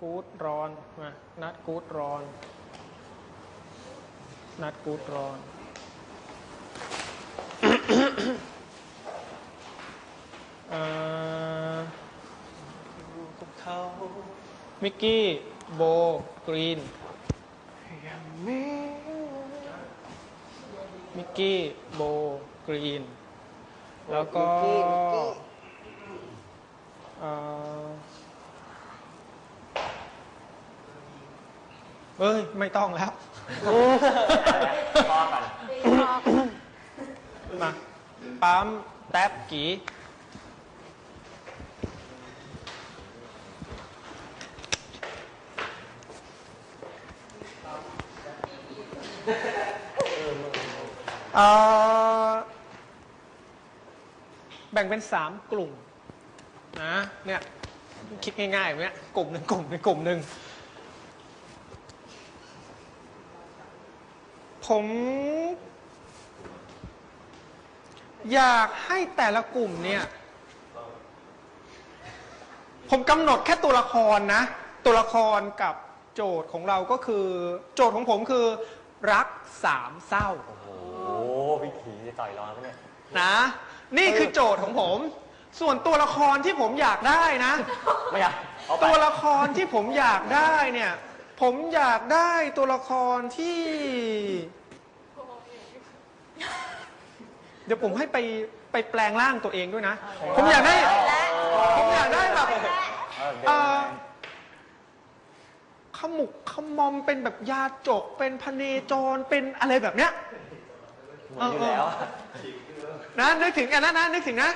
กูดรอนมานัดกูดรอน นัดกูดรอนเอ่ออยู่กับเขามิกกี้โบกรีนยังมีมิกกี้โบกรีน แล้วก็ มิกกี้มิกกี้ เอ่อเอ้ย ไม่ต้องแล้ว พอกันมาปั๊มแท็บกีเอ่อแบ่งเป็นสามกลุ่มนะเนี่ยคิดง่ายๆแบบเนี้ยกลุ่มหนึ่งกลุ่มหนึ่งกลุ่มหนึ่ง ผม อยากให้แต่ละกลุ่มเนี่ย ผมกำหนดแค่ตัวละครนะ ตัวละครกับโจทย์ของเราก็คือ โจทย์ของผมคือ รักสามเศร้า โอ้โหพี่ขี่จะต่อยร้อนปะเนี่ย นะ นี่คือโจทย์ของผม ส่วนตัวละครที่ผมอยากได้นะ ไม่อยากเอาไปตัวละครที่ผมอยากได้เนี่ย ผมอยากได้ตัวละครที่ เดี๋ยวผมให้ไปไปแปลงร่างตัวเองด้วยนะ ผมอยากได้ ผมอยากได้แบบเออเดินเอ่อขมุกขมอมเป็นแบบยาจก เป็นพเนจรเป็นอะไรแบบเนี้ยเหมือนอยู่แล้วอะนะนึกถึงอันนั้นนะนึกถึงนะ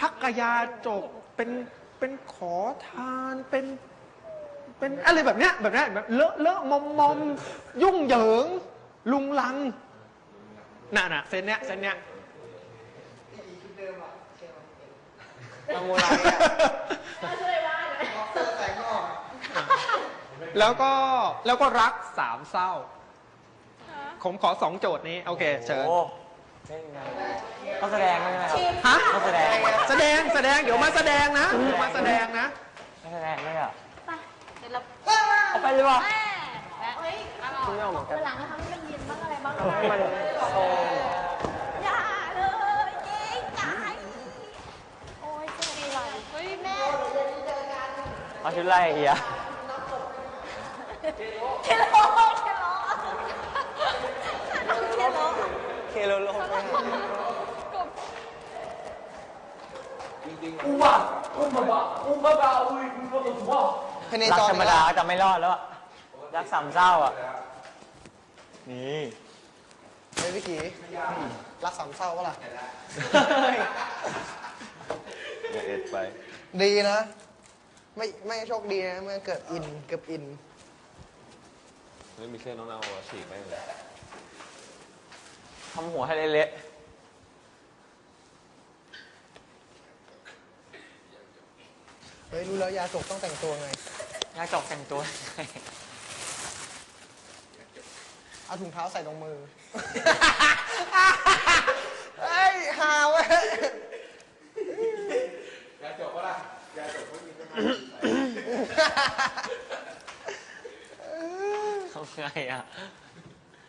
พักกยาจกเป็นเป็นขอทานเป็นเป็นอะไรแบบเนี้ยแบบเนี้ยแบบเลอะเลอะมอมมอมยุ่งเหยิง ลุงลังน่ะน่ะเซนเนี้ยเซนเนี้ย ทำอะไรอะแล้วก็แล้วก็รักสามเศร้า ผมขอสองโจทย์นี้ โอเค เชิญ โอ้เล่นไงเขาแสดงไหมครับ ฮะ เขาแสดงแสดงแสดงเดี๋ยวมาแสดงนะเดี๋ยวมาแสดงนะ เขาแสดงด้วยอะ ไปเดี๋ยวเราเอาไปเลยว่ะ แม่แม่เฮ้ยอร่อยไม่เอาเหมือนกันวันหลังนะคะไม่ต้องเย็นบ้างอะไรบ้างให้มันโซ เอาชุดไล่เอียเคโลเคโลเคโลเคโลโลไปพเนรักจรธรรมดาจะไม่รอดแล้วอะรักสามเศร้าอะนี่เฮ้ยพี่กีรักสามเศร้าก็ล่ะอย่าเอ็ดไป ดีนะ ไม่ไม่โชคดีนะเมื่อเกิดอินเกือบอินไม่มีเส้นน้องเอาหัวฉีกไปเลยทำหัวให้เละเฮ้ยรู้แล้วยาจกต้องแต่งตัวไง ๆยาจอกแต่งตัว เอาถุงเท้าใส่ตรงมือ เฮ้ยฮาเว้ย ทำไง อะ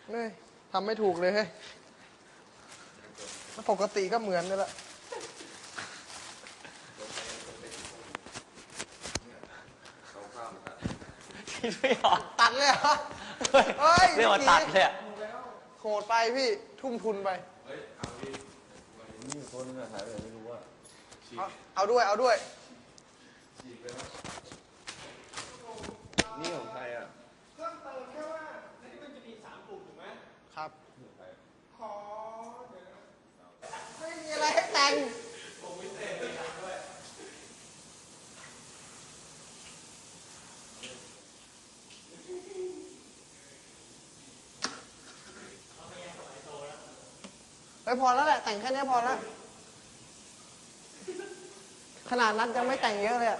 เฮ้ยทำไม่ถูกเลยเฮ้ยปกติก็เหมือนนี่แหละคิดไม่ออกตัดเลยเหรอเฮ้ยเฮ้ยเรียกว่าตัดเลยอะโหดไปพี่ทุ่มทุนไป นี่คนนึงอะหายไปไหนไม่รู้ว่าเอาเอาด้วยเอาด้วย นี่ของใครอะ เพิ่มเติมแค่ว่านี่มันจะมีสามกลุ่มถูกไหม ครับ ขอเดี๋ยวนะ ไม่มีอะไรให้แต่ งไปพอแล้วแหละ แต่งแค่นี้พอแล้ว ขนาดนั้นยังไม่แต่งเยอะเลยอะ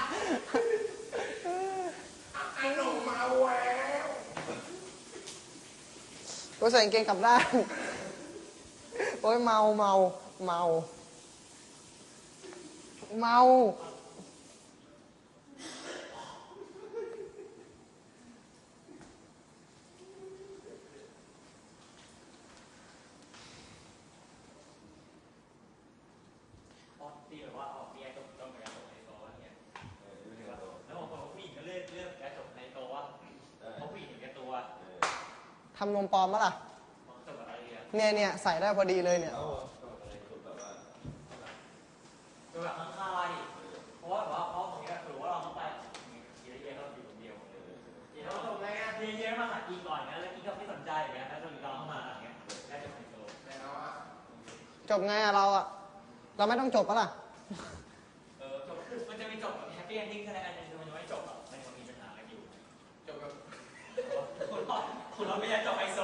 ยใส่กางเกงกลับด้านโอ้ยเมาเมาเมา เมาที่แบบว่าออก ทำนมปลอมมะล่ะจบอะไรเนี่ยเนี่ยเนี่ยใส่ได้พอดีเลยเนี่ยจบแบบข้างค่ายเพราะว่าแบบว่าเพราะตรงนี้ถือว่าเราต้องไปทีละเยอะเราอยู่คนเดียวทีละจบอะไรเงี้ยทีละเยอะมาหากินก่อนนะแล้วกินก็ไม่สนใจอย่างเงี้ยแล้วจนเราเข้ามาอย่างเงี้ยได้จบในโตจบไงอะเราอะเราไม่ต้องจบปะล่ะ คุณรอดคุณรอดไม่ได้จบไฮโซ